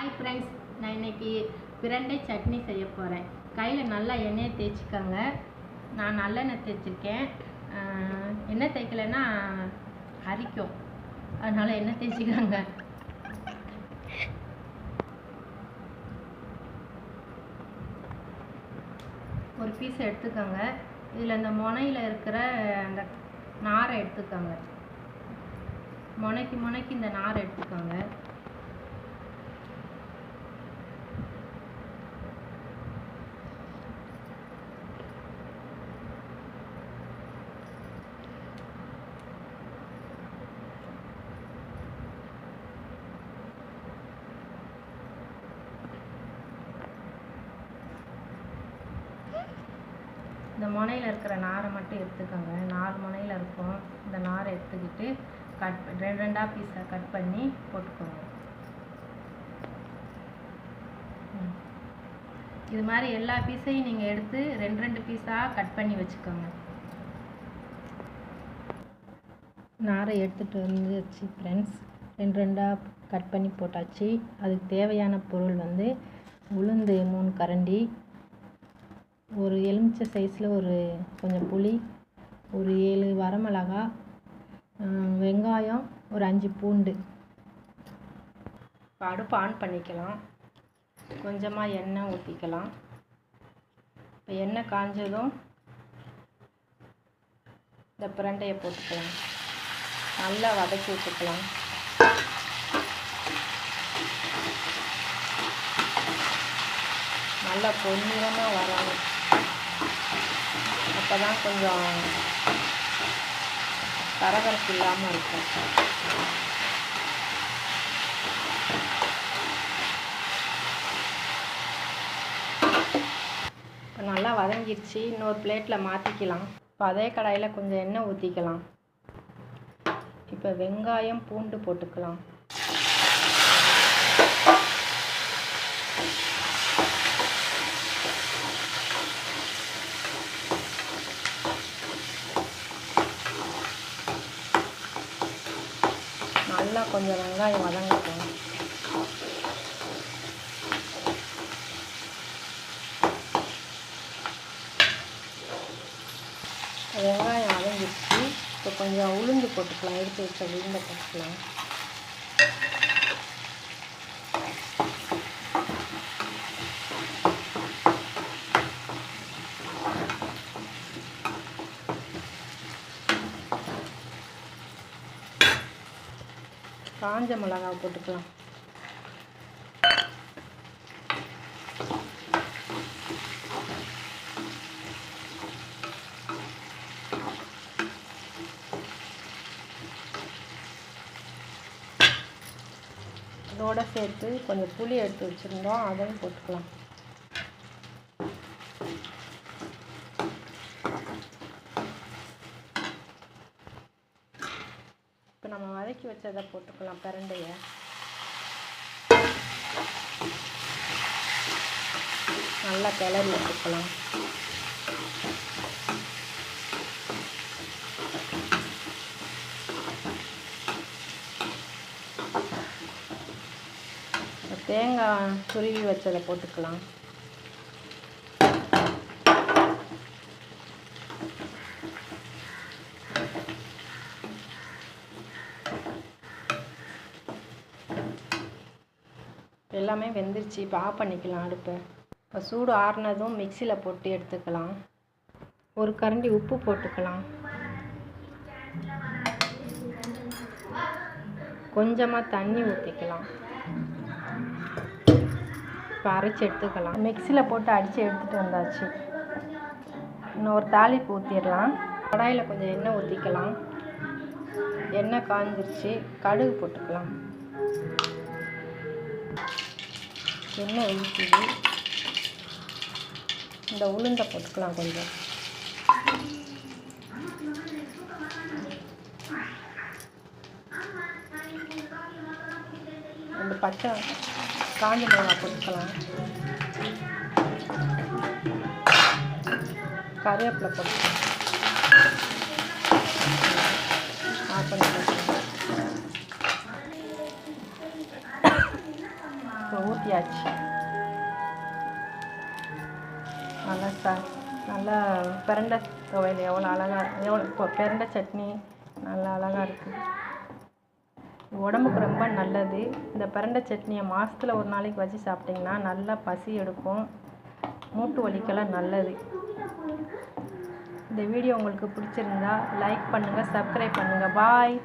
Hi friends நான் இன்றைக்கி பிரண்டை சட்னி செய்ய போகிறேன் கையில் நல்லா எண்ணெயை தேய்ச்சிக்கோங்க. நான் நல்லெண்ணெய் தேய்ச்சிருக்கேன். எண்ணெய் தேய்க்கலைன்னா அரிக்கும். அதனால் எண்ணெய் தேய்ச்சிக்கோங்க. ஒரு பீஸ் எடுத்துக்கோங்க. இதில் இந்த முனையில் இருக்கிற அந்த நாரை எடுத்துக்கோங்க. முனைக்கு முனைக்கு இந்த நாரை எடுத்துக்கோங்க. இந்த முனையில் இருக்கிற நாரை மட்டும் எடுத்துக்கோங்க. நாலு முனையில் இருக்கும். இந்த நாரை எடுத்துக்கிட்டு கட் ரெண்டு ரெண்டாக பீஸாக கட் பண்ணி போட்டுக்கோங்க. இது மாதிரி எல்லா பீஸையும் நீங்கள் எடுத்து ரெண்டு ரெண்டு பீஸாக கட் பண்ணி வச்சுக்கோங்க. நாரை எடுத்துகிட்டு வந்துச்சு ஃப்ரெண்ட்ஸ் ரெண்டு ரெண்டாக கட் பண்ணி போட்டாச்சு. அதுக்கு தேவையான பொருள் வந்து உளுந்து மூணு கரண்டி ஒரு எலுமிச்சை சைஸில் ஒரு கொஞ்சம் புளி ஒரு ஏழு வரமிளகா வெங்காயம் ஒரு அஞ்சு பூண்டு. இப்போ அடுப்பு ஆன் பண்ணிக்கலாம். கொஞ்சமாக எண்ணெய் ஊற்றிக்கலாம் இப்போ எண்ணெய் காஞ்சதும் இந்த பிரண்டையை போட்டுக்கலாம். நல்லா வதக்கி விட்டுக்கலாம். நல்லா பொன்னிறமாக வரணும். அப்போ தான் கொஞ்சம் கரகரப்பு இல்லாமல் இருக்கும். இப்போ நல்லா வதங்கிடுச்சு இன்னொரு பிளேட்டில் மாற்றிக்கலாம் இப்போ அதே கடாயில் கொஞ்சம் எண்ணெய் ஊற்றிக்கலாம் இப்போ வெங்காயம் பூண்டு போட்டுக்கலாம். நல்லா கொஞ்சம் வெங்காயம் வதங்கட்டும். வெங்காயம் வதங்கிடுச்சு. இப்போ கொஞ்சம் உளுந்து போட்டுக்கலாம் எடுத்து வச்ச உளுந்த போட்டுக்கலாம். காஞ்ச மிளகாய் போட்டுக்கலாம். இதோடு சேர்த்து கொஞ்சம் புளி எடுத்து வச்சுருந்தோம். அதையும் போட்டுக்கலாம். இப்போ நம்ம வதக்கி வச்சதை போட்டுக்கலாம் பிரண்டையை. நல்லா கிளறி விட்டுக்கலாம் தேங்காய் துருவி வச்சதை போட்டுக்கலாம். எல்லாமே வெந்துருச்சு. இப்போ ஆஃப் பண்ணிக்கலாம் அடுப்பை. இப்போ சூடு ஆறுனதும் மிக்சியில் போட்டு எடுத்துக்கலாம். ஒரு கரண்டி உப்பு போட்டுக்கலாம். கொஞ்சமாக தண்ணி ஊற்றிக்கலாம் இப்போ அரைச்சி எடுத்துக்கலாம். மிக்சியில் போட்டு அடித்து எடுத்துகிட்டு வந்தாச்சு. இன்னும் ஒரு தாளிப்பு ஊற்றிடலாம் கடாயில் கொஞ்சம் எண்ணெய் ஊற்றிக்கலாம் எண்ணெய் காஞ்சிருச்சு. கடுகு போட்டுக்கலாம். எண்ணெய் ஊற்றிது இந்த உளுந்தை போட்டுக்கலாம் கொஞ்சம். ரெண்டு பச்சை காஞ்ச மிளகாய் போட்டுக்கலாம். கருவேப்பிலை போட்டுக்கலாம். ஊற்றியாச்சு நல்லா ச நல்லா பிரண்டை துவையல். எவ்வளோ அழகாக எவ்வளோ இப்போ பிரண்டை சட்னி நல்லா அழகாக இருக்குது உடம்புக்கு ரொம்ப நல்லது. இந்த பிரண்டை சட்னியை மாதத்துல ஒரு நாளைக்கு வச்சு சாப்பிட்டிங்கன்னா நல்லா பசி எடுக்கும். மூட்டு வலிக்கெல்லாம் நல்லது. இந்த வீடியோ உங்களுக்கு பிடிச்சிருந்தா லைக் பண்ணுங்கள் சப்ஸ்கிரைப் பண்ணுங்கள் பாய்